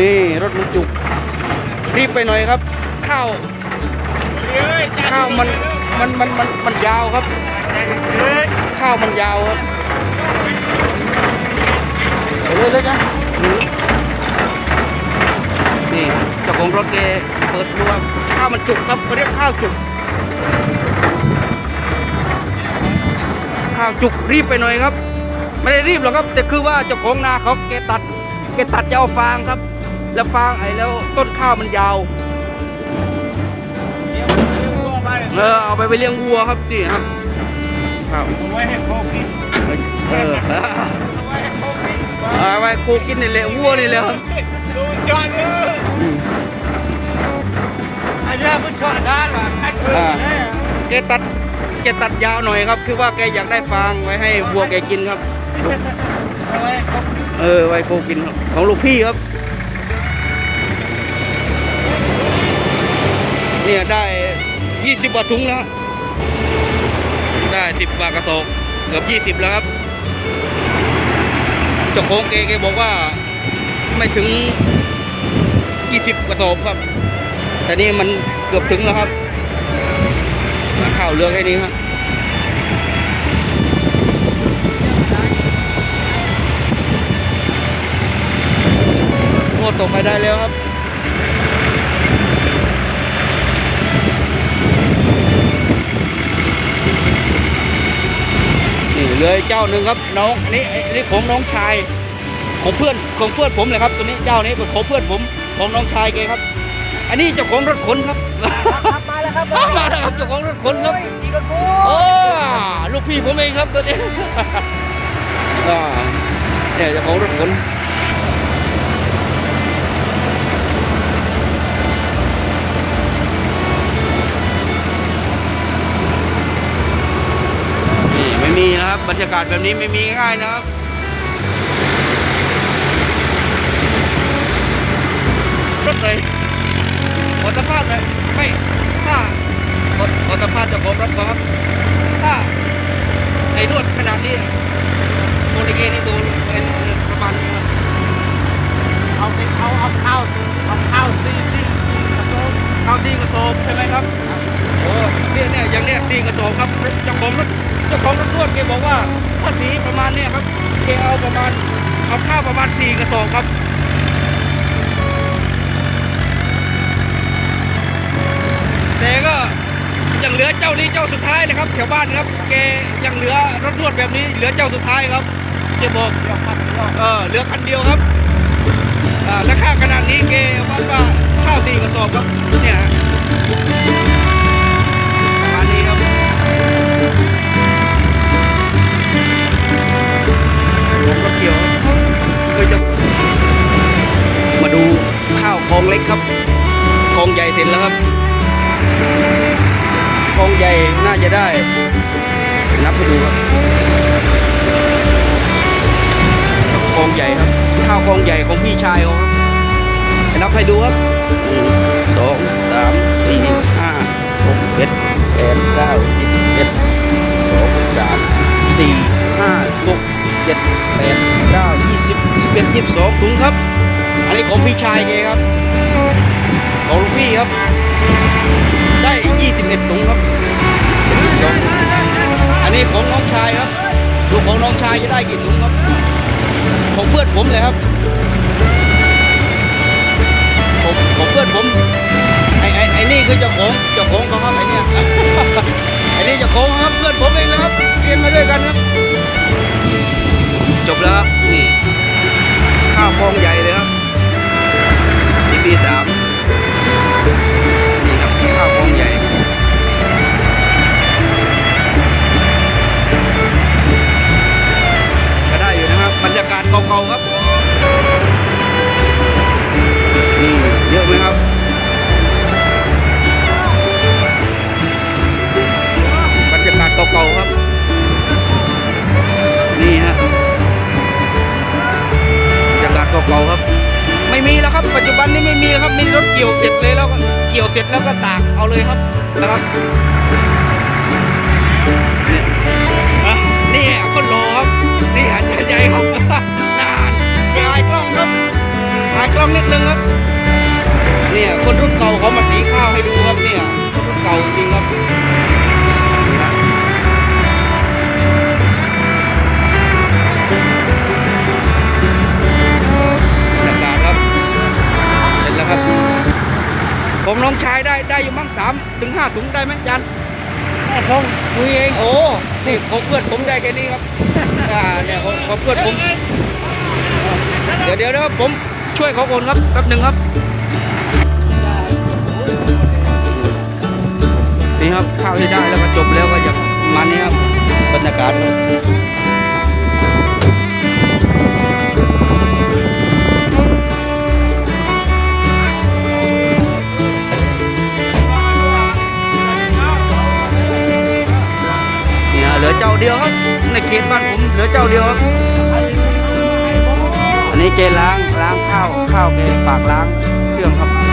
นี่รถมันจุก รีบไปหน่อยครับ ข้าวข้าวมันมันมันมันมันยาวครับ ข้าวมันยาวครับไปเลยเลยนะนี่เจ้าของรถแกเปิดดูว่าข้าวมันจุกครับเขาเรียกข้าวจุก ข้าวจุกรีบไปหน่อยครับ ไม่ได้รีบหรอกครับ แต่คือว่าเจ้าของนาเขาแกตัดแกตัดจะเอาฟางครับ แล้วฟางไอ้แล้วต้นข้าวมันยาวเออเอาไปไปเลี้ยงวัวครับนี่ครับครับไว้ให้โคกินเออไว้ให้โคกินเอาไว้โคกินนี่แหละวัวนี่แหละครับดูจอดเลยอืมอันนี้เพิ่งชนด้านว่ะใครเคยแน่แกตัดแกตัดยาวหน่อยครับ คือว่าแกอยากได้ฟางไว้ให้วัวแกกินครับ เอาไว้ให้โคกินเออไว้โคกินครับของลูกพี่ครับ ได้ยี่สิบกว่าถุงแล้ว ได้สิบบาทกระสอบเกือบยี่สิบแล้วครับเจ้าของเกแกบอกว่าไม่ถึงยี่สิบกระสอบครับ แต่นี่มันเกือบถึงแล้วครับข้าวเหลือแค่นี้ครับโอ้ตกไปได้แล้วครับ ลยเจ้าหนึ่งครับน้องอันนี้อันนี้ของน้องชายของเพื่อนของเพื่อนผมเลยครับ ตัวนี้เจ้านี้เป็นของเพื่อนผมของน้องชายแกครับ อันนี้เจ้าของรถขนครับครับมาแล้วครับมาแล้วครับเจ้าของรถขนครับดีกันกูโอ้ลูกพี่ผมเองครับตัวนี้อ่าเนี่ยเจ้าของรถขนนี่ บรรยากาศแบบนี้ไม่มีง่ายนะครับรถเลยขอสัมภาษณ์เลยไม่ถ้าขอขอสัมภาษณ์เจ้าของรถก่อนครับถ้าไอ้รวดขนาดนี้ตัวในเกนี่ตัวเป็นประมาณนี้ครับเอาเอาเอาข้าวเอาข้าวซีซีกระโดดข้าวดีกระสอบใช่ไหมครับโอ้เนี่ย เนี่กระสอบครับเจ้าของรถเจ้าของรถรวดแกบอกว่าถ้าสีประมาณเนี้ยครับแกเอาประมาณเอาข้าวประมาณสี่กระสอบครับแต่ก็ยังเหลือเจ้านี้เจ้าสุดท้ายนะครับแถวบ้านครับแกยังเหลือรถรวดแบบนี้เหลือเจ้าสุดท้ายครับแกบอกเดี๋ยวครับเดี๋ยวเออเหลือคันเดียวครับอ่าราคาขนาดนี้แกวัดว่าข้าวสี่กระสอบครับเนี่ย คลองใหญ่เสร็จแล้วครับกองใหญ่น่าจะได้ นับไปดูครับกองใหญ่ครับ ข้าวกองใหญ่ของพี่ชายเขาครับไปนับให้ดูครับหนึ่งสองสามสี่ห้าหกเจ็ดแปดเก้าสิบเจ็ดสองสามสี่ห้าหกเจ็ดแปดเก้ายี่สิบสิบเอ็ดยี่สิบสองถุงครับ อันนี้ของพี่ชายแกครับ ของลูกพี่ครับ ได้ 21ถุงครับเป็นถุงสองอันนี้ของน้องชายครับลูกของน้องชายจะได้กี่ถุงครับ ของเพื่อนผมเลยครับผมของเพื่อนผมไอ้ไอ้ไอ้นี่คือเจ้าของเจ้าของเขาครับไอ้เนี่ย กเก่าครับ ไม่มีแล้วครับ ปัจจุบันนี้ไม่มีแล้วครับ มีรถเกี่ยวเสร็จเลยแล้วก็เกี่ยวเสร็จแล้วก็ตากเอาเลยครับนะครับเนี่ยอะนี่คนรอครับนี่หันใหญ่ๆครับนานยายกล้องครับถ่ายายกล้องนิดนึงครับ เนี่ยคนรุ่นเก่าเขามาสีข้าวให้ดูครับเนี่ยรุ่นเก่าจริงครับามถึงห้าถุงได้ไหมยันผมคุยเองโอ้นี่ของเพื่อนผมได้แค่นี้ครับอ่าเนี่ยของของเพื่อนผม เดี๋ยวเดี๋ยวเดี๋ยวผมช่วยเขาคนครับแป๊บหนึ่งครับนี่ครับข้าวที่ได้แล้วก็จบแล้วก็จะมานี้ครับบรรยากาศ ดียวครับ ในเขตบ้านผมเหลือเจ้าเดียวครับ อันนี้เกล้างล้างข้าวข้าวเกปากล้างเครื่องครับ